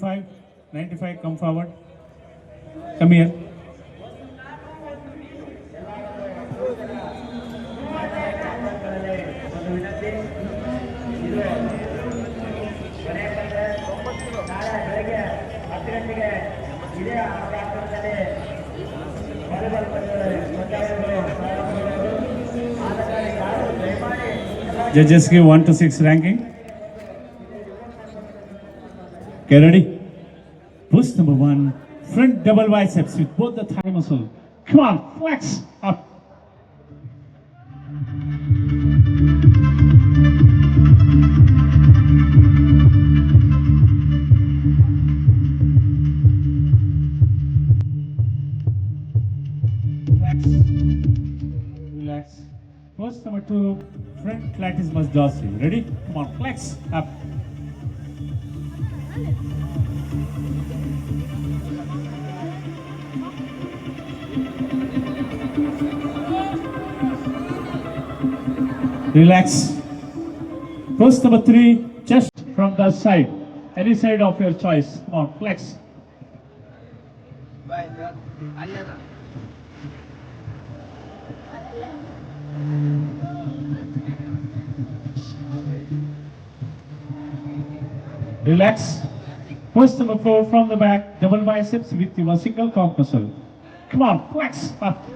95, 95, come forward. Come here. Judges give 1 to 6 ranking. Okay, ready? Push number one, front double biceps with both the thigh muscle. Come on, flex up. Relax. Relax. First number two, front latissimus dorsi. Ready? Come on, flex up. Relax. First number three, chest from the side. Any side of your choice. Come on, flex. Relax. Push number four from the back, double biceps with your single cock muscle. Come on, flex up.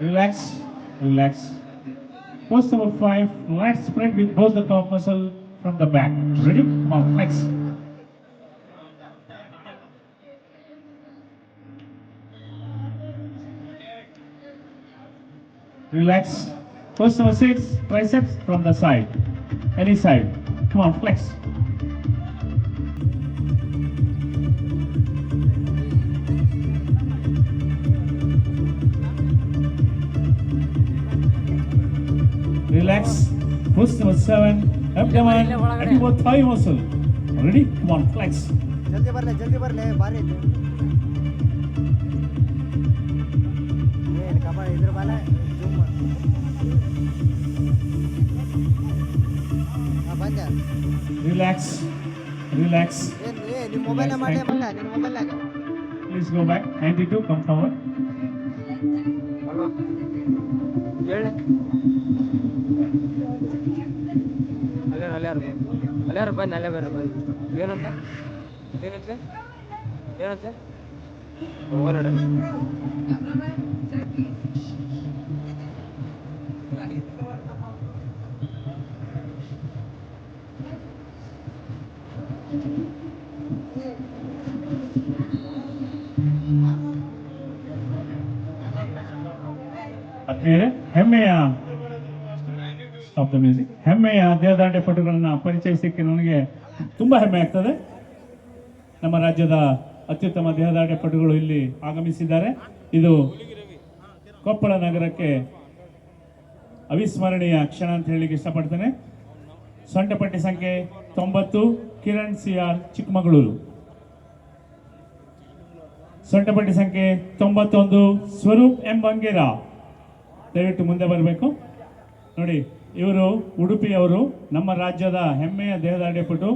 Relax, relax. First number five, lat spread with both the cock muscle from the back. Ready? Come on, flex. Relax. Push number six, triceps from the side. Any side. Come on, flex. Relax. Push number seven, abdomen, and your thigh muscle. Ready? Come on, flex. ಮಾಡಿ relax please go Please go back. 92, come forward. ಹೇಳಿ. ಅಲ್ಲೇ ಅಲ್ಲಾರು ಅಲ್ಲಾರು ಬನ್ನಿ ಅಲ್ಲೇ ಬೇರೆ ಬನ್ನಿ. ಏನಂತ? ಏನಂತೆ? ಏನಂತೆ? ಹೊರಡೆ ಆದ್ಮೇಲೆ ಹೆಮ್ಮೆಯ ಮ್ಯೂಸಿಕ್ ಹೆಮ್ಮೆಯ ದೇವದಾಂಡೆ ಪಟುಗಳನ್ನ ಪರಿಚಯಿಸಲಿಕ್ಕೆ ನನಗೆ ತುಂಬಾ ಹೆಮ್ಮೆ ಆಗ್ತದೆ. ನಮ್ಮ ರಾಜ್ಯದ ಅತ್ಯುತ್ತಮ ದೇಹದಾಟೆ ಪಟುಗಳು ಇಲ್ಲಿ ಆಗಮಿಸಿದ್ದಾರೆ. ಇದು ಕೊಪ್ಪಳ ನಗರಕ್ಕೆ ಅವಿಸ್ಮರಣೀಯ ಕ್ಷಣ ಅಂತ ಹೇಳಲಿಕ್ಕೆ ಇಷ್ಟಪಡ್ತೇನೆ. ಸೊಂಟಪಟ್ಟಿ ಸಂಖ್ಯೆ ತೊಂಬತ್ತು, ಕಿರಣ್ ಸಿ ಆರ್ ಚಿಕ್ಕಮಗಳೂರು. ಸೊಂಟಪಟ್ಟಿ ಸಂಖ್ಯೆ ತೊಂಬತ್ತೊಂದು, ಸ್ವರೂಪ್ ಎಂ ಬಂಗೇರ. ದಯವಿಟ್ಟು ಮುಂದೆ ಬರಬೇಕು. ನೋಡಿ, ಇವರು ಉಡುಪಿಯವರು, ನಮ್ಮ ರಾಜ್ಯದ ಹೆಮ್ಮೆಯ ದೇಹದಾಡಿಪಟು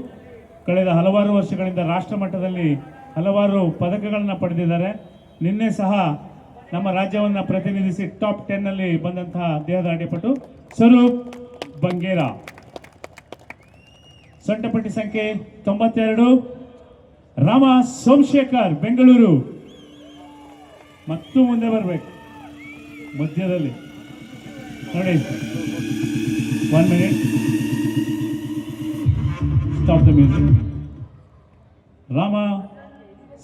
ಕಳೆದ ಹಲವಾರು ವರ್ಷಗಳಿಂದ ರಾಷ್ಟ್ರ ಮಟ್ಟದಲ್ಲಿ ಹಲವಾರು ಪದಕಗಳನ್ನು ಪಡೆದಿದ್ದಾರೆ. ನಿನ್ನೆ ಸಹ ನಮ್ಮ ರಾಜ್ಯವನ್ನು ಪ್ರತಿನಿಧಿಸಿ ಟಾಪ್ ಟೆನ್ನಲ್ಲಿ ಬಂದಂತಹ ದೇಹದಾಡಿಪಟು ಸ್ವರೂಪ್ ಬಂಗೇರ. ಸೊಂಟಪಟ್ಟಿ ಸಂಖ್ಯೆ ತೊಂಬತ್ತೆರಡು. ರಾಮ ಸೋಮಶೇಖರ್, ಬೆಂಗಳೂರು. ಮತ್ತು ಮುಂದೆ ಬರಬೇಕು. ಮಧ್ಯದಲ್ಲಿ. ನೋಡಿ. One minute stop the music Rama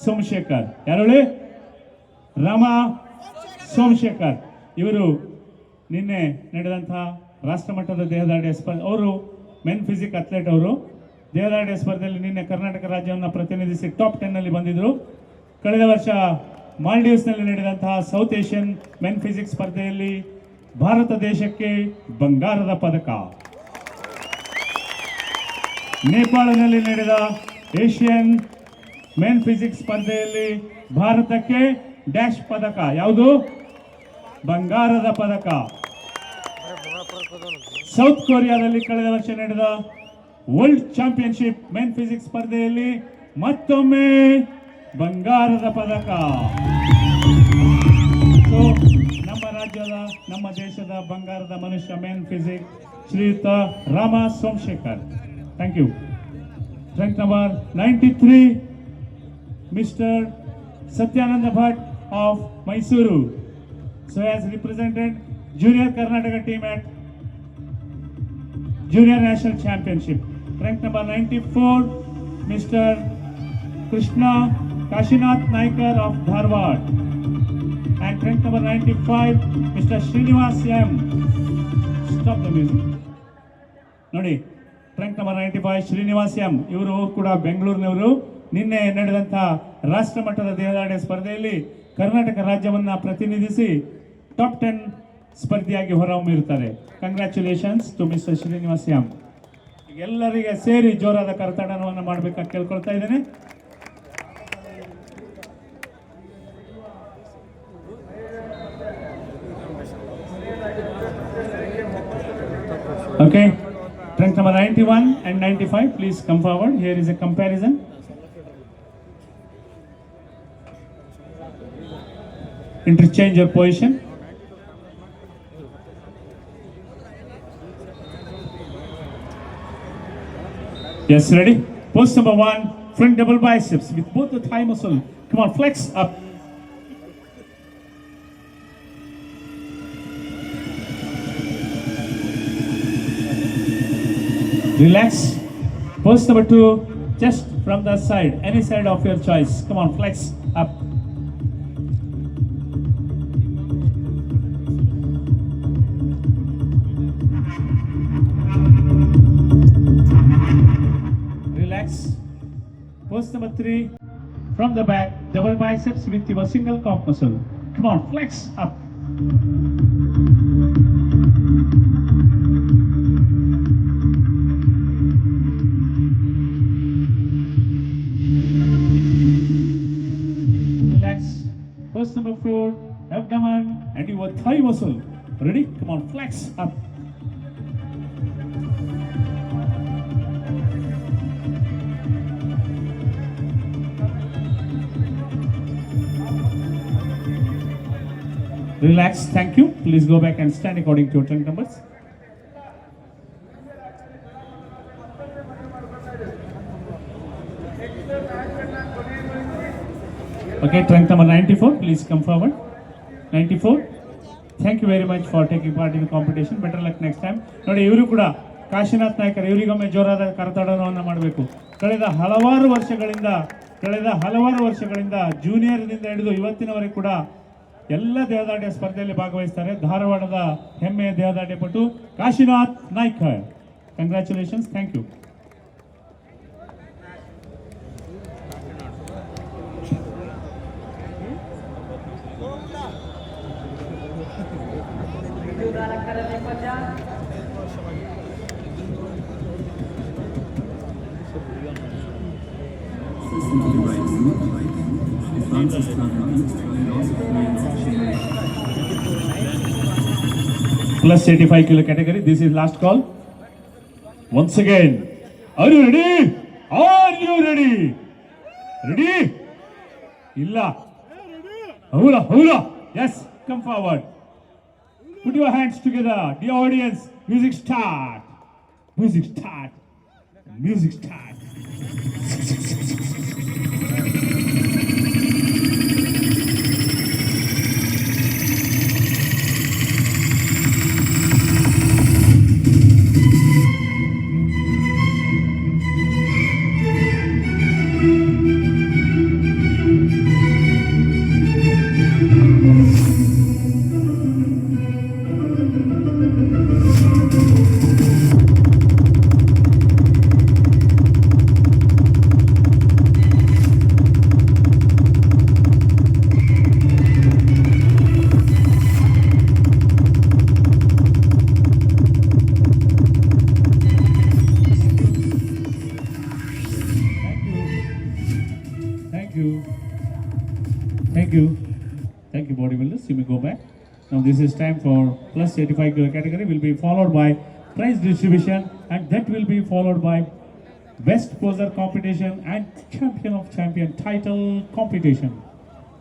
Somashekar. ಯಾರು ಹೇಳಿ? ರಾಮ ಸೋಮಶೇಖರ್. ಇವರು ನಿನ್ನೆ ನಡೆದಂತಹ ರಾಷ್ಟ್ರಮಟ್ಟದ ದೇಹದಾಡಿಯ ಸ್ಪರ್ಧೆ ಅವರು, ಮೆನ್ ಫಿಸಿಕ್ ಅಥ್ಲೆಟ್ ಅವರು ದೇಹದಾಡಿಯ ಸ್ಪರ್ಧೆಯಲ್ಲಿ ನಿನ್ನೆ ಕರ್ನಾಟಕ ರಾಜ್ಯವನ್ನು ಪ್ರತಿನಿಧಿಸಿ ಟಾಪ್ ಟೆನ್ನಲ್ಲಿ ಬಂದಿದ್ದರು ಕಳೆದ ವರ್ಷ ಮಾಲ್ಡೀವ್ಸ್ನಲ್ಲಿ ನಡೆದಂತಹ ಸೌತ್ ಏಷ್ಯನ್ ಮೆನ್ ಫಿಸಿಕ್ಸ್ ಸ್ಪರ್ಧೆಯಲ್ಲಿ ಭಾರತ ದೇಶಕ್ಕೆ ಬಂಗಾರದ ಪದಕ. ನೇಪಾಳದಲ್ಲಿ ನಡೆದ ಏಷ್ಯನ್ ಮೆನ್ ಫಿಸಿಕ್ಸ್ ಸ್ಪರ್ಧೆಯಲ್ಲಿ ಭಾರತಕ್ಕೆ ಡ್ಯಾಶ್ ಪದಕ. ಯಾವುದು? ಬಂಗಾರದ ಪದಕ. ಸೌತ್ ಕೊರಿಯಾದಲ್ಲಿ ಕಳೆದ ವರ್ಷ ನಡೆದ ವರ್ಲ್ಡ್ ಚಾಂಪಿಯನ್ಶಿಪ್ ಮೆನ್ ಫಿಸಿಕ್ಸ್ ಸ್ಪರ್ಧೆಯಲ್ಲಿ ಮತ್ತೊಮ್ಮೆ ಬಂಗಾರದ ಪದಕ. ನಮ್ಮ ರಾಜ್ಯದ, ನಮ್ಮ ದೇಶದ ಬಂಗಾರದ ಮನುಷ್ಯ ಮೆನ್ ಫಿಸಿಕ್ಸ್ ಶ್ರೀಯುತ Rama Somashekar thank you rank number ninety three mister Satyananda Bhat of Mysuru so has represented junior Karnataka team at junior national championship. Rank number 94, Mr. Krishna Kashinath Naikar of Dharwad. And rank number 95, Mr. Srinivas M. Stop the music. ನೋಡಿ trunk number ninety five Srinivas M ಇವರು ಕೂಡ ಬೆಂಗಳೂರಿನವರು ನಿನ್ನೆ ನಡೆದಂಥ ರಾಷ್ಟ್ರ ಮಟ್ಟದ ದೇಹದಾಡಿಯ ಸ್ಪರ್ಧೆಯಲ್ಲಿ ಕರ್ನಾಟಕ ರಾಜ್ಯವನ್ನು ಪ್ರತಿನಿಧಿಸಿ ಟಾಪ್ ಟೆನ್ ಸ್ಪರ್ಧಿಯಾಗಿ ಹೊರಹೊಮ್ಮಿರುತ್ತಾರೆ congratulations to mister Srinivas M ಎಲ್ಲರಿಗೆ ಸೇರಿ ಜೋರಾದ ಕರ್ತಾಡನವನ್ನು ಮಾಡಬೇಕಾ ಕೇಳ್ಕೊಳ್ತಾ ಇದ್ದೇನೆ. Okay trunk number ninety one and ninety five please come forward here is a comparison interchange your position Yes, ready? Pose number one, front double biceps with both the thigh muscle. Come on, flex up. Relax. Pose number two, just from the side, any side of your choice. Come on, flex three, from the back, double biceps with your single calf muscle. Come on, flex up. Relax. Pose number four, abdomen and your thigh muscle. Ready? Come on, flex up. Relax. Thank you. Please go back and stand according to your trunk numbers. Okay, trunk number 94, please come forward. 94. Thank you very much for taking part in the competition. Better luck next time. ನೋಡಿ ಇವರು ಕೂಡ ಕಾಶಿನಾಥ್ ನಾಯ್ಕರ್ ಇವರಿಗೊಮ್ಮೆ ಜೋರಾದ ಕರತಾಡನವನ್ನು ಮಾಡಬೇಕು ಕಳೆದ ಹಲವಾರು ವರ್ಷಗಳಿಂದ ಕಳೆದ ಹಲವಾರು ವರ್ಷಗಳಿಂದ ಜೂನಿಯರ್ನಿಂದ ಹಿಡಿದು ಇವತ್ತಿನವರೆಗೆ ಕೂಡ ಎಲ್ಲ ದೇಹದಾಡ್ಯ ಸ್ಪರ್ಧೆಯಲ್ಲಿ ಭಾಗವಹಿಸ್ತಾರೆ. ಧಾರವಾಡದ ಹೆಮ್ಮೆಯ ದೇಹದಾಟಿಯ ಪಟು Kashinath Nayka. Congratulations thank you plus 85 kilo category. This is last call. Once again, are you ready? Are you ready? Ready? Illa. Hula, hula. Yes, come forward. Put your hands together. The audience, music start. Music start. Music start. you. Thank you. Thank you, bodybuilders. You may go back. Now this is time for plus 85 kilo category will be followed by prize distribution and that will be followed by best poser competition and champion of champion title competition.